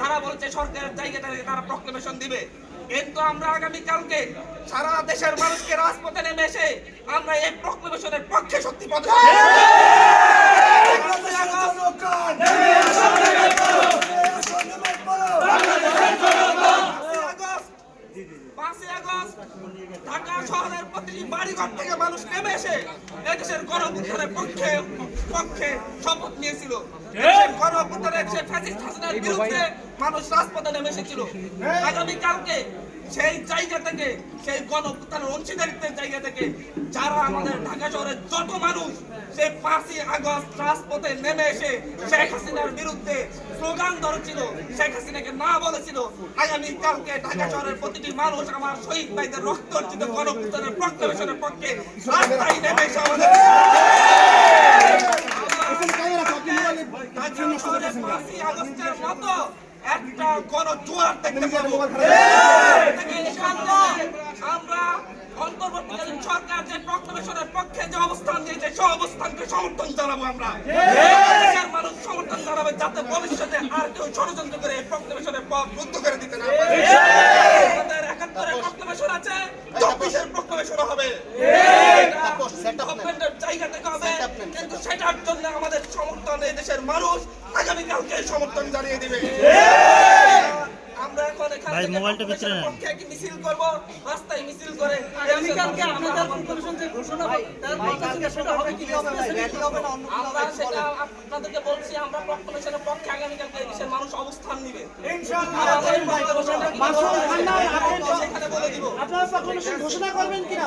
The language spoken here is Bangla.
তারা বলছে সরকারের জায়গা থেকে তারা প্রক্লেমেশন দিবে। কিন্তু আমরা আগামী কালকে সারা দেশের মানুষকে রাজপথে নেমে এসে আমরা এই প্রক্লেমেশনের পক্ষে সত্যি প্রদর্শন পাঁচই আগস্ট পাঁচই আগস্ট পাঁচই আগস্ট ঢাকা শহরের প্রতিটি বাড়িঘর থেকে মানুষ নেমে এসে এদেশের গণঅভ্যুত্থানের পক্ষে পক্ষে শপথ নিয়েছিল। দেশের সে ফ্যাসিস্ট হাসিনার বিরুদ্ধে মানুষ রাজপথে নেমে এসেছিল। আগামী সেই জায়গা থেকে, সেই গণঅভ্যুত্থানের অংশীদারিত্বের জায়গা থেকে যারা আমাদের ঢাকা শহরের যত মানুষ, সেই পাঁচই আগস্ট রাজপথে নেমে এসে শেখ হাসিনার বিরুদ্ধে স্লোগান ধরেছিল শেখ হাসিনাকে না বলেছিল আগামী কালকে ঢাকা শহরের প্রতিটি মানুষ আমার শহীদ ভাইদের রক্ত অর্জিত গণঅভ্যুত্থানের প্রক্লেমেশনের পক্ষে রাস্তায় নেমে এসে আমাদের ঢাকা শহরে পাঁচই আগস্টের মতো একটা গণজোয়ার দেখতে পাবো। আমরা অন্তর্বর্তীকালীন সরকার যে প্রক্লেমেশনের পক্ষে যে অবস্থান নিয়েছে সে অবস্থানকে সমর্থন জানাব আমরা। জানাবে যাতে ভবিষ্যতে আর কেউ ষড়যন্ত্র করে এই প্রক্লেমেশনের পথ রুদ্ধ করে দিতে না পারে। একাত্তরের প্রক্লেমেশন আছে চব্বিশের প্রক্লেমেশন হবে। জায়গা থেকে হবে। কিন্তু সেটার জন্য আমাদের সমর্থন এই দেশের মানুষ আগামীকালকে সমর্থন জানিয়ে দিবে। ভাই, মোবাইলটা ভিতরে নেন। পক্ষে একটি মিছিল করব? রাস্তায় মিছিল করে। আগামীকালকে আপনাদের কমিশন যে ঘোষণা তার কালকে সেটা হবে কি? হবে ভাই ব্যাটি হবে না অন্য কোনো আমরা সেটা আপনাদেরকে বলছি আমরা প্রক্লেমেশনের পক্ষে আগামীকালকে এই দেশের মানুষ অবস্থান নিবে। আমাদের ভাই কি আপনি সেখানে বলে দিব। আপনারা প্রক্লেমেশন ঘোষণা করবেন কিনা?